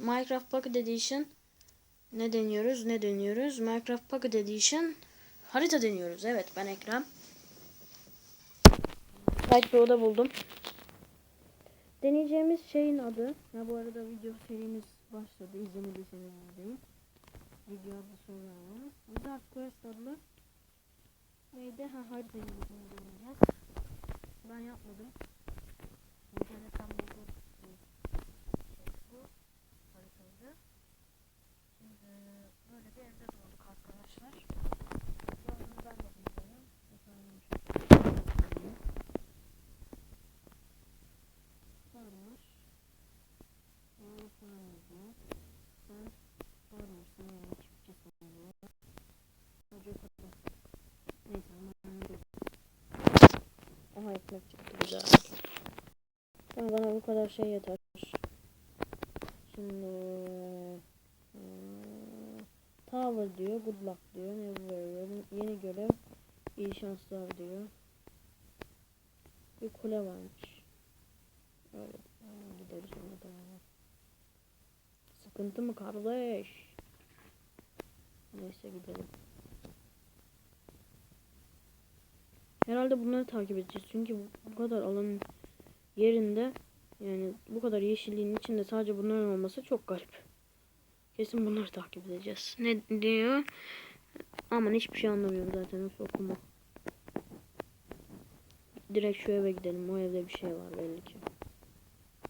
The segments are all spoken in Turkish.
Minecraft Pocket Edition ne deniyoruz? Ne deniyoruz? Minecraft Pocket Edition harita deniyoruz. Evet ben Ekrem. Site bir oda buldum. Deneyeceğimiz şeyin adı. Ya bu arada video serimiz başladı. İzlemediyseniz izleyin. Video adı sonra. Wizard Quest adlı. Neydi? Ha harita deneyeceğiz. Ben yapmadım. İnternetten vardı. Şimdi böyle bir evde doğduk arkadaşlar. Doğrumu ben de bilmiyorum. Sormuş. Sormuş. Sormuş. Sormuş. Sormuş. Oha ekmek çıktı güzel. Ama bana bu kadar şey yeter. Şimdi Tower diyor, good luck diyor, ne veriyor, yeni görev, iyi şanslar diyor. Bir kule varmış. Öyle gideriz ona da. Sıkıntı mı kardeş? Neyse gidelim. Herhalde bunları takip edeceğiz. Çünkü bu kadar alanın yerinde yani bu kadar yeşilliğin içinde sadece bunların olması çok garip. Kesin bunları takip edeceğiz. Ne diyor? Aman hiçbir şey anlamıyorum zaten nasıl okuma. Direkt şu eve gidelim. O evde bir şey var belli ki.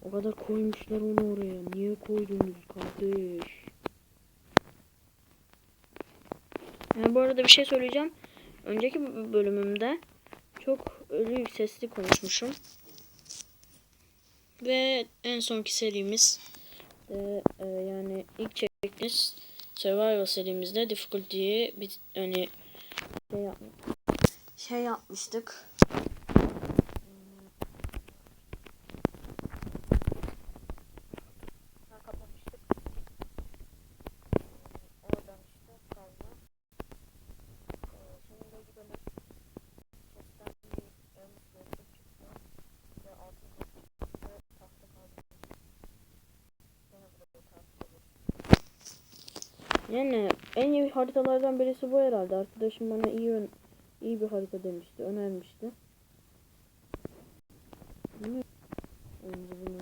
O kadar koymuşlar onu oraya. Niye koydunuz kardeş? Yani bu arada bir şey söyleyeceğim. Önceki bölümümde çok ölü sesli konuşmuşum. Ve en sonki serimiz de, e, yani ilk çektiğimiz Survival serimizde difficulty'yi bir hani şey, yap şey yapmıştık. kapatmıştık. Oradan işte kazma. Şimdi de gidelim. Chest'ten bir elmas gözlük çıktı. Ve altın kılıç ve tahta kaldı. Gene buraya takip edelim. Yani en iyi haritalardan birisi bu herhalde. Arkadaşım bana iyi iyi bir harita demişti, önermişti. Ne? Önce bunu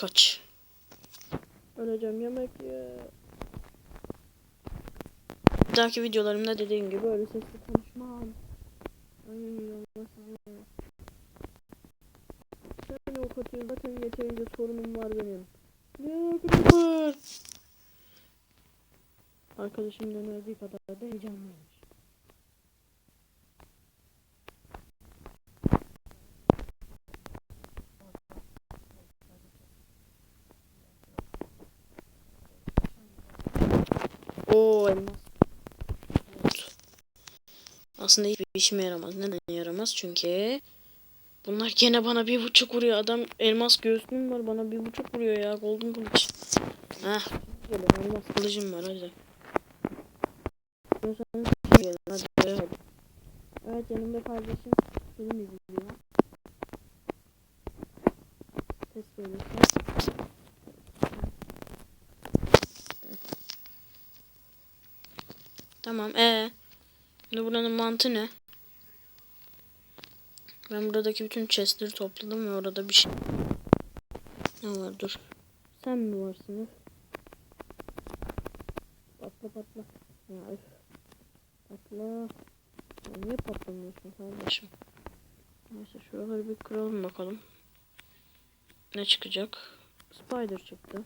kaç. Öleceğim yemek ye. Bir dahaki videolarımda dediğim gibi öyle sesli konuşmam. Sen ok atıyorsun zaten yeterince sorunum var benim. Ne Creeper? Arkadaşımdan öldüğü kadar da heyecanlıymış. Aslında hiçbir işime yaramaz. Neden yaramaz? Çünkü bunlar gene bana bir buçuk vuruyor. Adam elmas göğsüm var bana bir buçuk vuruyor ya. Golden kılıç. Heh. Böyle elmas kılıcım var hadi. İstiyorsanız gelin hadi. hadi. Evet kardeşim film izliyor. Ses verirsen. Tamam ee. Şimdi buranın mantığı ne? Ben buradaki bütün chestleri topladım ve orada bir şey. Ne var dur. Sen mi varsın? Patla patla. Ya öf. Patla. Ya niye patlamıyorsun kardeşim? Neyse şuraları bir kıralım bakalım. Ne çıkacak? Spider çıktı.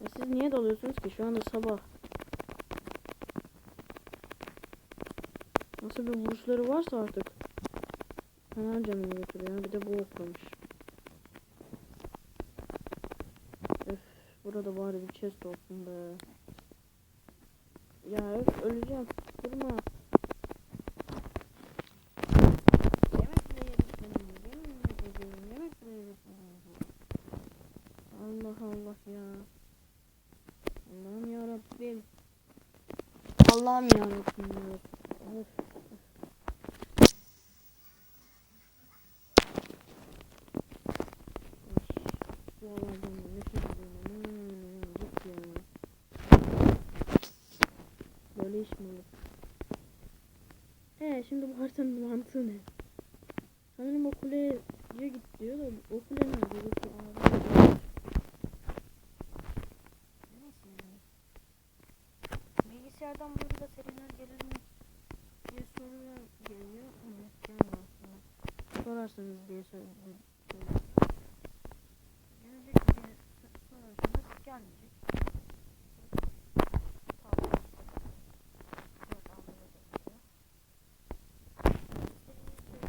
Ya siz niye dalıyorsunuz ki? Şu anda sabah. Bir vuruşları varsa artık. Fena canını götürüyor. Bir de bu oklamış. Öf, burada bari bir chest olsun be. Ya öf, öleceğim. Durma. Allah Allah ya. Allah'ım yarabbim. Allah'ım yarabbim ya. Of. Bu olaydan da nefret ediyorum. Aman, git ya. Böyle iş mi olur? He şimdi bu haritanın mantığı ne? Sanırım o kuleye git diyor da o kule nerede? Yok, o ağrıyor. Neyse yani. Bilgisayardan burada seriler gelir mi diye sorular geliyor. Evet gelmiyor aslında. Sorarsanız diye söyledim. Gelecek diye so- sorarsanız gelmeyecek.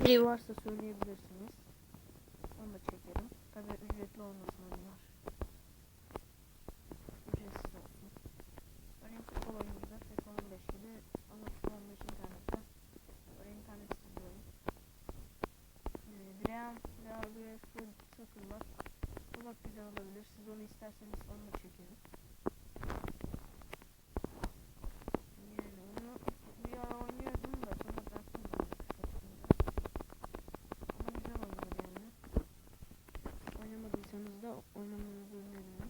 Biri varsa söyleyebilirsiniz. Onu da çekerim. Tabi ücretli olmasın onlar. Ücretsiz olsun. Örneğin futbol oynayacağız. FIFA 15 gibi. Ama FIFA 15 internetten. Böyle internetsiz bir oyun. Ee, Brian veya bir full soccer var. O da güzel olabilir. Siz onu isterseniz onu da çekerim. Yani onu bir ara oynuyordum da sonra bıraktım ben. Ama güzel oluyor yani. Oynamadıysanız da oynamanızı öneririm.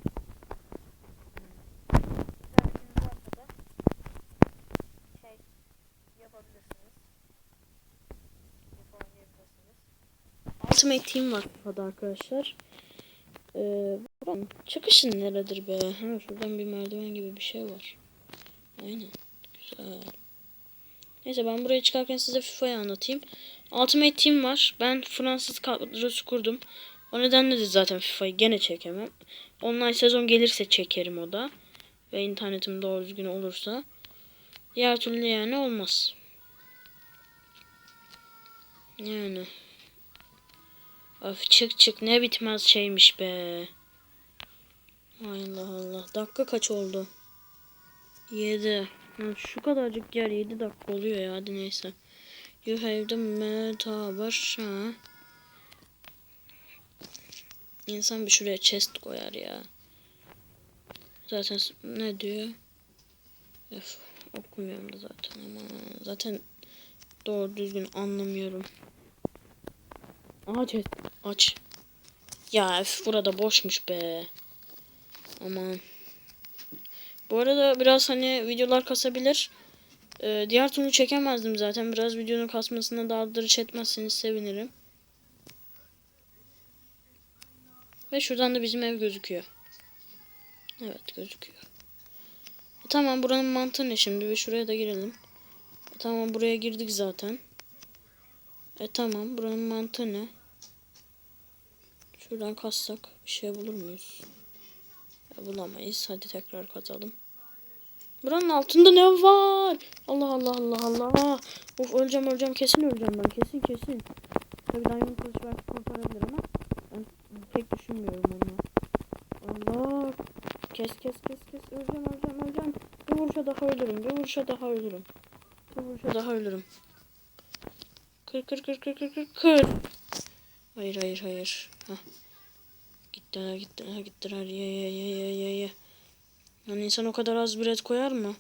İnternetiniz varsa da şey yapabilirsiniz. Yapı oynayabilirsiniz. Ultimate Team burada arkadaşlar. Ee, buranın çıkışı neredir be? Ha, şuradan bir merdiven gibi bir şey var. Aynen. Güzel. Neyse ben buraya çıkarken size FIFA'yı anlatayım. Ultimate Team var. Ben Fransız kadrosu kurdum. O nedenle de zaten FIFA'yı gene çekemem. Online sezon gelirse çekerim o da. Ve internetim doğru düzgün olursa. Diğer türlü yani olmaz. Yani. Öf çık çık ne bitmez şeymiş be. Allah Allah. Dakika kaç oldu? 7. Şu kadarcık yer 7 dakika oluyor ya hadi neyse. You have the metaverse. Ha. İnsan bir şuraya chest koyar ya. Zaten ne diyor? Öf, okumuyorum da zaten ama zaten doğru düzgün anlamıyorum. Aha chest aç. Ya öf, burada boşmuş be. Aman. Bu arada biraz hani videolar kasabilir. Ee, diğer türlü çekemezdim zaten. Biraz videonun kasmasına daldırış etmezseniz sevinirim. Ve şuradan da bizim ev gözüküyor. Evet gözüküyor. E, tamam buranın mantığı ne şimdi? Bir şuraya da girelim. E, tamam buraya girdik zaten. E tamam buranın mantığı ne? Şuradan kassak bir şey bulur muyuz? Ya, bulamayız. Hadi tekrar kazalım. Buranın altında ne var? Allah Allah Allah Allah. Of öleceğim öleceğim kesin öleceğim ben kesin kesin. Tabii Diamond kılıç belki kurtarabilir ama ben pek düşünmüyorum onu. Allah. Kes kes kes kes öleceğim öleceğim öleceğim. Bir vuruşa daha ölürüm bir vuruşa daha ölürüm. Bir vuruşa daha ölürüm. Kır kır kır kır kır kır kır. Hayır hayır hayır. Heh. Gittiler gittiler gittiler ye ye ye ye ye ye. Yani insan o kadar az bir et koyar mı?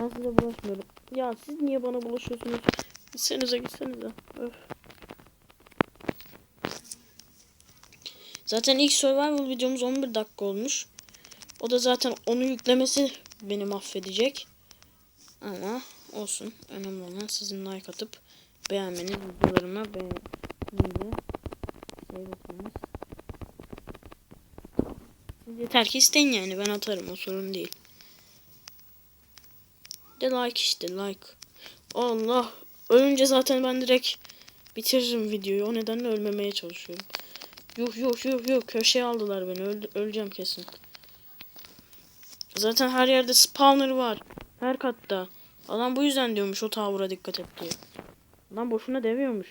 Ben size bulaşmıyorum. Ya siz niye bana bulaşıyorsunuz? Gitsenize gitsenize. Öf. Zaten ilk survival videomuz 11 dakika olmuş. O da zaten onu yüklemesi beni mahvedecek. Ama olsun. Önemli olan sizin like atıp beğenmeniz, videolarıma beğenmeyi seyretmeniz. Siz yeter ki isteyin yani ben atarım o sorun değil. De like işte like. Allah ölünce zaten ben direkt bitiririm videoyu. O nedenle ölmemeye çalışıyorum. Yuh yuh yuh yuh köşeye aldılar beni. Öl öleceğim kesin. Zaten her yerde spawner var. Her katta. Adam bu yüzden diyormuş o tavura dikkat et diye. Lan boşuna demiyormuş.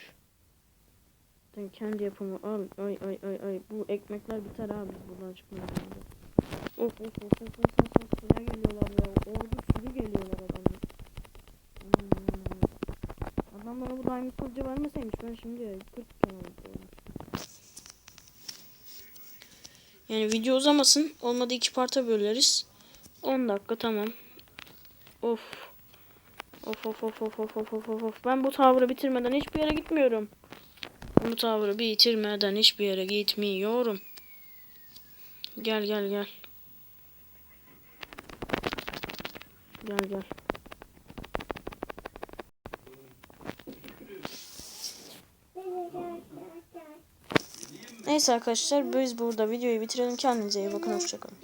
Ben kendi yapımı al. Ay ay ay ay. Bu ekmekler biter abi. Buradan çıkmıyor. Of of of of of of. Neler geliyorlar ya. Ordu sürü geliyorlar adamlar. Adam bana bu daimi kılıcı vermeseymiş. Ben şimdi 40 tane Yani video uzamasın. Olmadı iki parta böleriz. 10 dakika tamam. Of. Of of of of of of of of. Ben bu tavrı bitirmeden hiçbir yere gitmiyorum. Bu tavrı bitirmeden hiçbir yere gitmiyorum. Gel gel gel. Gel gel. Neyse arkadaşlar biz burada videoyu bitirelim. Kendinize iyi bakın. Hoşçakalın.